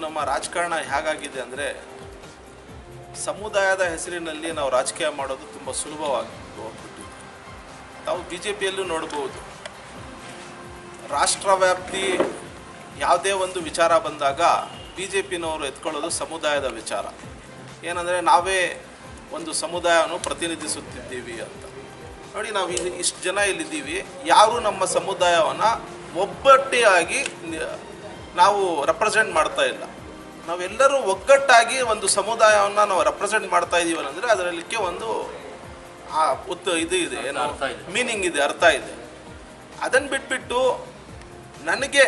ನಮ್ಮ ರಾಜಕಾರಣ ಹೇಗಾಗಿದೆ ಅಂದರೆ, ಸಮುದಾಯದ ಹೆಸರಿನಲ್ಲಿ ನಾವು ರಾಜಕೀಯ ಮಾಡೋದು ತುಂಬ ಸುಲಭವಾಗಿ ಹೋಗ್ಬಿಟ್ಟಿದೆ. ತಾವು ಬಿ ಜೆ ಪಿಯಲ್ಲೂ ನೋಡ್ಬೋದು. ರಾಷ್ಟ್ರವ್ಯಾಪ್ತಿ ಯಾವುದೇ ಒಂದು ವಿಚಾರ ಬಂದಾಗ ಬಿ ಜೆ ಪಿನವರು ಎತ್ಕೊಳ್ಳೋದು ಸಮುದಾಯದ ವಿಚಾರ. ಏನಂದರೆ, ನಾವೇ ಒಂದು ಸಮುದಾಯವನ್ನು ಪ್ರತಿನಿಧಿಸುತ್ತಿದ್ದೀವಿ ಅಂತ. ನೋಡಿ, ನಾವು ಇಲ್ಲಿ ಇಷ್ಟು ಜನ ಇಲ್ಲಿದ್ದೀವಿ. ಯಾರು ನಮ್ಮ ಸಮುದಾಯವನ್ನು ಒಬ್ಬಟ್ಟಿಯಾಗಿ ನಾವು ರೆಪ್ರೆಸೆಂಟ್ ಮಾಡ್ತಾ ಇಲ್ಲ ನಾವೆಲ್ಲರೂ ಒಗ್ಗಟ್ಟಾಗಿ ಒಂದು ಸಮುದಾಯವನ್ನು ನಾವು ರೆಪ್ರೆಸೆಂಟ್ ಮಾಡ್ತಾ ಇದ್ದೀವಲ್ಲ ಅಂದರೆ ಅದರಲ್ಲಿಕ್ಕೆ ಒಂದು ಆ ಉತ್ತ ಇದು ಇದೆ ಏನೋ ಅರ್ಥ ಇದೆ. ಮೀನಿಂಗ್ ಇದೆ ಅರ್ಥ ಇದೆ ಅದನ್ನು ಬಿಟ್ಬಿಟ್ಟು ನನಗೆ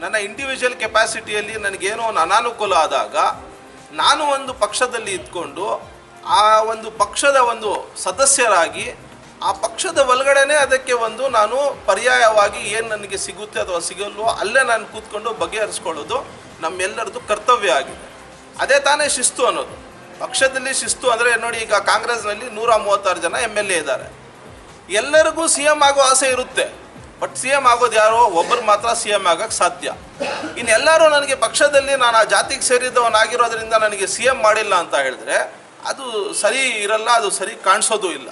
ನನ್ನ ಇಂಡಿವಿಜುವಲ್ ಕೆಪಾಸಿಟಿಯಲ್ಲಿ ನನಗೇನೋ ಒಂದು ಅನಾನುಕೂಲ ಆದಾಗ ನಾನು ಒಂದು ಪಕ್ಷದಲ್ಲಿ ಇದ್ಕೊಂಡು ಆ ಒಂದು ಪಕ್ಷದ ಒಂದು ಸದಸ್ಯರಾಗಿ ಆ ಪಕ್ಷದ ಒಳಗಡೆನೆ ಅದಕ್ಕೆ ಒಂದು ನಾನು ಪರ್ಯಾಯವಾಗಿ ಏನು ನನಗೆ ಸಿಗುತ್ತೆ ಅಥವಾ ಸಿಗಲ್ವೋ ಅಲ್ಲೇ ನಾನು ಕೂತ್ಕೊಂಡು ಬಗೆಹರಿಸ್ಕೊಳ್ಳೋದು ನಮ್ಮೆಲ್ಲರದ್ದು ಕರ್ತವ್ಯ ಆಗಿದೆ. ಅದೇ ತಾನೇ ಶಿಸ್ತು ಅನ್ನೋದು. ಪಕ್ಷದಲ್ಲಿ ಶಿಸ್ತು ಅಂದರೆ ನೋಡಿ ಈಗ ಕಾಂಗ್ರೆಸ್ನಲ್ಲಿ ನೂರ ಮೂವತ್ತಾರು ಜನ ಎಂ ಎಲ್ ಎ ಇದ್ದಾರೆ. ಎಲ್ಲರಿಗೂ ಸಿ ಎಂ ಆಗೋ ಆಸೆ ಇರುತ್ತೆ. ಬಟ್ ಸಿ ಎಂ ಆಗೋದು ಯಾರೋ ಒಬ್ಬರು ಮಾತ್ರ ಸಿ ಎಂ ಆಗೋಕ್ಕೆ ಸಾಧ್ಯ. ಇನ್ನೆಲ್ಲರೂ ನನಗೆ ಪಕ್ಷದಲ್ಲಿ ನಾನು ಆ ಜಾತಿಗೆ ಸೇರಿದವನಾಗಿರೋದ್ರಿಂದ ನನಗೆ ಸಿ ಎಂ ಮಾಡಿಲ್ಲ ಅಂತ ಹೇಳಿದ್ರೆ ಅದು ಸರಿ ಇರಲ್ಲ, ಅದು ಸರಿ ಕಾಣಿಸೋದು ಇಲ್ಲ.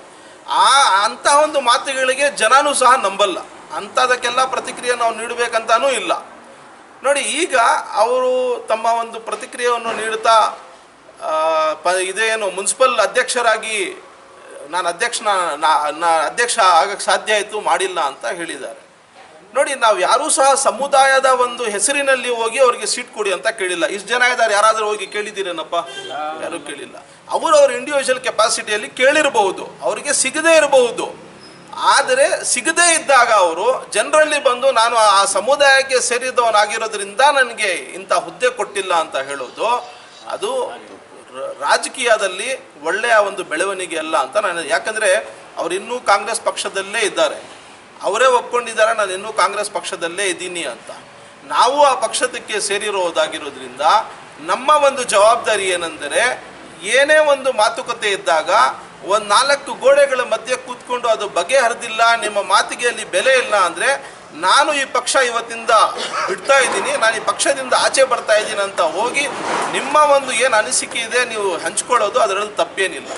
ಆ, ಅಂಥ ಒಂದು ಮಾತುಗಳಿಗೆ ಜನನೂ ಸಹ ನಂಬಲ್ಲ. ಅಂಥದಕ್ಕೆಲ್ಲ ಪ್ರತಿಕ್ರಿಯೆ ನಾವು ನೀಡಬೇಕಂತಾನೂ ಇಲ್ಲ. ನೋಡಿ, ಈಗ ಅವರು ತಮ್ಮ ಒಂದು ಪ್ರತಿಕ್ರಿಯೆಯನ್ನು ನೀಡುತ್ತಾ ಪ, ಇದೇನು, ಮುನ್ಸಿಪಲ್ ಅಧ್ಯಕ್ಷರಾಗಿ, ನಾನು ಅಧ್ಯಕ್ಷನ, ನಾ- ಅಧ್ಯಕ್ಷ ಆಗಕ್ಕೆ ಸಾಧ್ಯ ಆಯಿತು, ಮಾಡಿಲ್ಲ ಅಂತ ಹೇಳಿದ್ದಾರೆ. ನೋಡಿ, ನಾವು ಯಾರೂ ಸಹ ಸಮುದಾಯದ ಒಂದು ಹೆಸರಿನಲ್ಲಿ ಹೋಗಿ ಅವರಿಗೆ ಸೀಟ್ ಕೊಡಿ ಅಂತ ಕೇಳಿಲ್ಲ. ಇಷ್ಟು ಜನ ಇದ್ದಾರೆ, ಯಾರಾದರೂ ಹೋಗಿ ಕೇಳಿದ್ದೀರೇನಪ್ಪ? ಯಾರೂ ಕೇಳಿಲ್ಲ. ಅವರು ಅವ್ರ ಇಂಡಿವಿಜುವಲ್ ಕೆಪಾಸಿಟಿಯಲ್ಲಿ ಕೇಳಿರಬಹುದು, ಅವರಿಗೆ ಸಿಗದೇ ಇರಬಹುದು. ಆದರೆ ಸಿಗದೇ ಇದ್ದಾಗ ಅವರು ಜನರಲ್ಲಿ ಬಂದು, ನಾನು ಆ ಸಮುದಾಯಕ್ಕೆ ಸೇರಿದವನಾಗಿರೋದ್ರಿಂದ ನನಗೆ ಇಂಥ ಹುದ್ದೆ ಕೊಟ್ಟಿಲ್ಲ ಅಂತ ಹೇಳೋದು, ಅದು ರಾಜಕೀಯದಲ್ಲಿ ಒಳ್ಳೆಯ ಒಂದು ಬೆಳವಣಿಗೆ ಅಲ್ಲ ಅಂತ ನಾನು ಯಾಕಂದರೆ ಅವರಿನ್ನೂ ಕಾಂಗ್ರೆಸ್ ಪಕ್ಷದಲ್ಲೇ ಇದ್ದಾರೆ. ಅವರೇ ಒಪ್ಕೊಂಡಿದ್ದಾರೆ, ನಾನು ಇನ್ನೂ ಕಾಂಗ್ರೆಸ್ ಪಕ್ಷದಲ್ಲೇ ಇದ್ದೀನಿ ಅಂತ. ನಾವು ಆ ಪಕ್ಷದಕ್ಕೆ ಸೇರಿರೋದಾಗಿರೋದ್ರಿಂದ ನಮ್ಮ ಒಂದು ಜವಾಬ್ದಾರಿ ಏನೆಂದರೆ, ಏನೇ ಒಂದು ಮಾತುಕತೆ ಇದ್ದಾಗ ಒಂದು ನಾಲ್ಕು ಗೋಡೆಗಳ ಮಧ್ಯೆ ಕೂತ್ಕೊಂಡು ಅದು ಬಗೆಹರಿದಿಲ್ಲ, ನಿಮ್ಮ ಮಾತಿಗೆ ಅಲ್ಲಿ ಬೆಲೆ ಇಲ್ಲ ಅಂದರೆ ನಾನು ಈ ಪಕ್ಷ ಇವತ್ತಿಂದ ಬಿಡ್ತಾ ಇದ್ದೀನಿ, ನಾನು ಈ ಪಕ್ಷದಿಂದ ಆಚೆ ಬರ್ತಾ ಇದ್ದೀನಿ ಅಂತ ಹೋಗಿ ನಿಮ್ಮ ಒಂದು ಏನು ಅನಿಸಿಕೆ ಇದೆ ನೀವು ಹಂಚ್ಕೊಳ್ಳೋದು, ಅದರಲ್ಲಿ ತಪ್ಪೇನಿಲ್ಲ.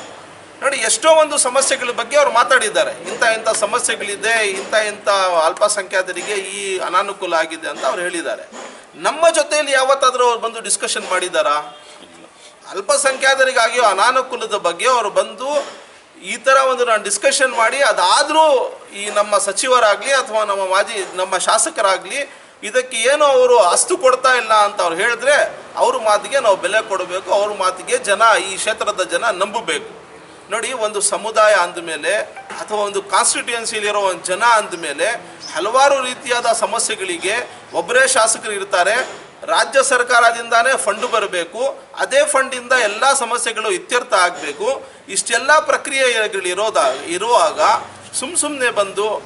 ನೋಡಿ, ಎಷ್ಟೋ ಒಂದು ಸಮಸ್ಯೆಗಳ ಬಗ್ಗೆ ಅವ್ರು ಮಾತಾಡಿದ್ದಾರೆ. ಇಂಥ ಇಂಥ ಸಮಸ್ಯೆಗಳಿದೆ, ಇಂಥ ಇಂಥ ಅಲ್ಪಸಂಖ್ಯಾತರಿಗೆ ಈ ಅನಾನುಕೂಲ ಆಗಿದೆ ಅಂತ ಅವ್ರು ಹೇಳಿದ್ದಾರೆ. ನಮ್ಮ ಜೊತೆಯಲ್ಲಿ ಯಾವತ್ತಾದರೂ ಅವ್ರು ಬಂದು ಡಿಸ್ಕಷನ್ ಮಾಡಿದ್ದಾರಾ? ಅಲ್ಪಸಂಖ್ಯಾತರಿಗಾಗಿಯೋ ಅನಾನುಕೂಲದ ಬಗ್ಗೆ ಅವರು ಬಂದು ಈ ಥರ ಒಂದು ನಾನು ಡಿಸ್ಕಷನ್ ಮಾಡಿ, ಅದಾದರೂ ಈ ನಮ್ಮ ಸಚಿವರಾಗಲಿ ಅಥವಾ ನಮ್ಮ ಮಾಜಿ, ನಮ್ಮ ಶಾಸಕರಾಗಲಿ ಇದಕ್ಕೆ ಏನು ಅವರು ಅಸ್ತು ಕೊಡ್ತಾ ಇಲ್ಲ ಅಂತ ಅವ್ರು ಹೇಳಿದ್ರೆ ಅವ್ರ ಮಾತಿಗೆ ನಾವು ಬೆಲೆ ಕೊಡಬೇಕು, ಅವ್ರ ಮಾತಿಗೆ ಜನ, ಈ ಕ್ಷೇತ್ರದ ಜನ ನಂಬಬೇಕು. ನೋಡಿ, ಒಂದು ಸಮುದಾಯ ಅಂದಮೇಲೆ ಅಥವಾ ಒಂದು ಕಾನ್ಸ್ಟಿಟ್ಯೂಯನ್ಸಿಲಿರೋ ಒಂದು ಜನ ಅಂದಮೇಲೆ ಹಲವಾರು ರೀತಿಯಾದ ಸಮಸ್ಯೆಗಳಿಗೆ ಒಬ್ಬರೇ ಶಾಸಕರು ಇರ್ತಾರೆ. ರಾಜ್ಯ ಸರ್ಕಾರದಿಂದಾನೇ ಫಂಡ್ ಬರಬೇಕು. ಅದೇ ಫಂಡಿಂದ ಎಲ್ಲ ಸಮಸ್ಯೆಗಳು ಇತ್ಯರ್ಥ ಆಗಬೇಕು. ಇಷ್ಟೆಲ್ಲ ಪ್ರಕ್ರಿಯೆಗಳಿರೋದ ಇರುವಾಗ ಸುಮ್ಮ ಸುಮ್ಮನೆ ಬಂದು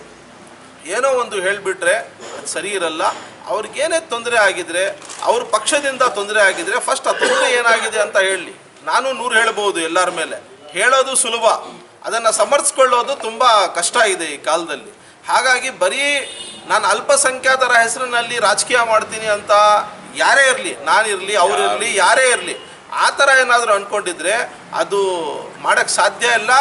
ಏನೋ ಒಂದು ಹೇಳಿಬಿಟ್ರೆ ಅದು ಸರಿ ಇರಲ್ಲ. ಅವ್ರಿಗೇನೇ ತೊಂದರೆ ಆಗಿದ್ರೆ, ಅವ್ರ ಪಕ್ಷದಿಂದ ತೊಂದರೆ ಆಗಿದ್ರೆ ಫಸ್ಟ್ ಆ ತೊಂದರೆ ಏನಾಗಿದೆ ಅಂತ ಹೇಳಿ. ನಾನು ನೂರು ಹೇಳ್ಬೋದು ಎಲ್ಲರ ಮೇಲೆ. ಹೇಳೋದು ಸುಲಭ. ಅದನ್ನು ಸಮರ್ಥಿಸ್ಕೊಳ್ಳೋದು ತುಂಬ ಕಷ್ಟ ಇದೆ ಈ ಕಾಲದಲ್ಲಿ. ಹಾಗಾಗಿ ಬರೀ ನಾನು ಅಲ್ಪಸಂಖ್ಯಾತರ ಹೆಸರಿನಲ್ಲಿ ರಾಜಕೀಯ ಮಾಡ್ತೀನಿ ಅಂತ ಯಾರೇ ಇರಲಿ ನಾನಿರಲಿ ಅವರಿರಲಿ ಯಾರೇ ಇರಲಿ ಆ ಥರ ಏನಾದರೂ ಅಂದ್ಕೊಂಡಿದ್ರೆ ಅದು ಮಾಡೋಕ್ಕೆ ಸಾಧ್ಯ ಇಲ್ಲ.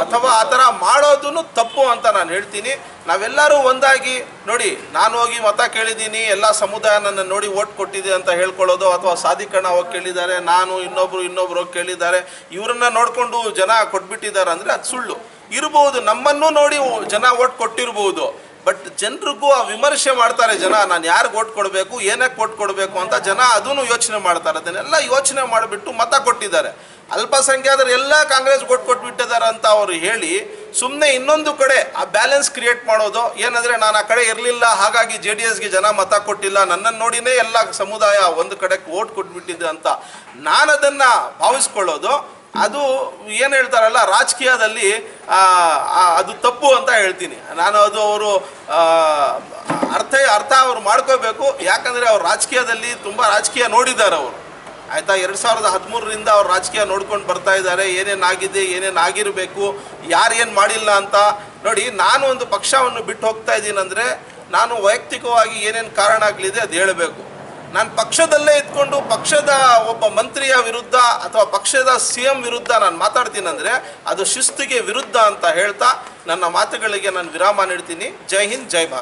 ಅಥವಾ ಆ ಥರ ಮಾಡೋದನ್ನು ತಪ್ಪು ಅಂತ ನಾನು ಹೇಳ್ತೀನಿ. ನಾವೆಲ್ಲರೂ ಒಂದಾಗಿ ನೋಡಿ, ನಾನು ಹೋಗಿ ಮತ ಕೇಳಿದ್ದೀನಿ, ಎಲ್ಲ ಸಮುದಾಯ ನನ್ನ ನೋಡಿ ಓಟ್ ಕೊಟ್ಟಿದೆ ಅಂತ ಹೇಳ್ಕೊಳ್ಳೋದು ಅಥವಾ ಸಾಧಿಕರಣ ಹೋಗಿ ಕೇಳಿದ್ದಾರೆ, ನಾನು ಇನ್ನೊಬ್ರು ಇನ್ನೊಬ್ರು ಹೋಗಿ ಕೇಳಿದ್ದಾರೆ, ಇವರನ್ನ ನೋಡಿಕೊಂಡು ಜನ ಕೊಟ್ಬಿಟ್ಟಿದ್ದಾರೆ ಅಂದರೆ ಅದು ಸುಳ್ಳು. ಇರಬಹುದು ನಮ್ಮನ್ನು ನೋಡಿ ಜನ ಓಟ್ ಕೊಟ್ಟಿರ್ಬೋದು, ಬಟ್ ಜನರಿಗೂ ಆ ವಿಮರ್ಶೆ ಮಾಡ್ತಾರೆ ಜನ, ನಾನು ಯಾರಿಗೆ ಓಟ್ ಕೊಡಬೇಕು ಏನಕ್ಕೆ ಓಟ್ ಕೊಡಬೇಕು ಅಂತ ಜನ ಅದನ್ನು ಯೋಚನೆ ಮಾಡ್ತಾರೆ. ಅದನ್ನೆಲ್ಲ ಯೋಚನೆ ಮಾಡಿಬಿಟ್ಟು ಮತ ಕೊಟ್ಟಿದ್ದಾರೆ. ಅಲ್ಪಸಂಖ್ಯಾತರು ಎಲ್ಲ ಕಾಂಗ್ರೆಸ್ ಕೊಟ್ಟು ಕೊಟ್ಬಿಟ್ಟಿದ್ದಾರೆ ಅಂತ ಅವರು ಹೇಳಿ ಸುಮ್ಮನೆ ಇನ್ನೊಂದು ಕಡೆ ಆ ಬ್ಯಾಲೆನ್ಸ್ ಕ್ರಿಯೇಟ್ ಮಾಡೋದು. ಏನಂದರೆ ನಾನು ಆ ಕಡೆ ಇರಲಿಲ್ಲ, ಹಾಗಾಗಿ ಜೆ ಡಿ ಎಸ್ಗೆ ಜನ ಮತ ಕೊಟ್ಟಿಲ್ಲ ನನ್ನನ್ನು ನೋಡಿನೇ ಎಲ್ಲ ಸಮುದಾಯ ಒಂದು ಕಡೆ ಓಟ್ ಕೊಟ್ಬಿಟ್ಟಿದ್ದೆ ಅಂತ ನಾನು ಅದನ್ನು ಭಾವಿಸ್ಕೊಳ್ಳೋದು. ಅದು ಏನು ಹೇಳ್ತಾರಲ್ಲ, ರಾಜಕೀಯದಲ್ಲಿ ಅದು ತಪ್ಪು ಅಂತ ಹೇಳ್ತೀನಿ. ನಾನು ಅದು ಅವರು ಅರ್ಥ ಅರ್ಥ ಅವ್ರು ಮಾಡ್ಕೋಬೇಕು. ಯಾಕಂದರೆ ಅವ್ರು ರಾಜಕೀಯದಲ್ಲಿ ತುಂಬ ರಾಜಕೀಯ ನೋಡಿದ್ದಾರೆ ಅವರು. ಆಯಿತಾ, ಎರಡು ಸಾವಿರದ ಹದಿಮೂರರಿಂದ ಅವ್ರು ರಾಜಕೀಯ ನೋಡ್ಕೊಂಡು ಬರ್ತಾ ಇದ್ದಾರೆ. ಏನೇನು ಆಗಿದೆ, ಏನೇನು ಆಗಿರಬೇಕು, ಯಾರು ಏನು ಮಾಡಿಲ್ಲ ಅಂತ ನೋಡಿ, ನಾನು ಒಂದು ಪಕ್ಷವನ್ನು ಬಿಟ್ಟು ಹೋಗ್ತಾ ಇದ್ದೀನಂದರೆ ನಾನು ವೈಯಕ್ತಿಕವಾಗಿ ಏನೇನು ಕಾರಣ ಆಗಲಿದೆ ಅದು ಹೇಳಬೇಕು. ನಾನು ಪಕ್ಷದಲ್ಲೇ ಇದ್ಕೊಂಡು ಪಕ್ಷದ ಒಬ್ಬ ಮಂತ್ರಿಯ ವಿರುದ್ಧ ಅಥವಾ ಪಕ್ಷದ ಸಿ ಎಂ ವಿರುದ್ಧ ನಾನು ಮಾತಾಡ್ತೀನಂದರೆ ಅದು ಶಿಸ್ತಿಗೆ ವಿರುದ್ಧ ಅಂತ ಹೇಳ್ತಾ ನನ್ನ ಮಾತುಗಳಿಗೆ ನಾನು ವಿರಾಮ ನೀಡ್ತೀನಿ. ಜೈ ಹಿಂದ್, ಜೈ ಭಾರತ್.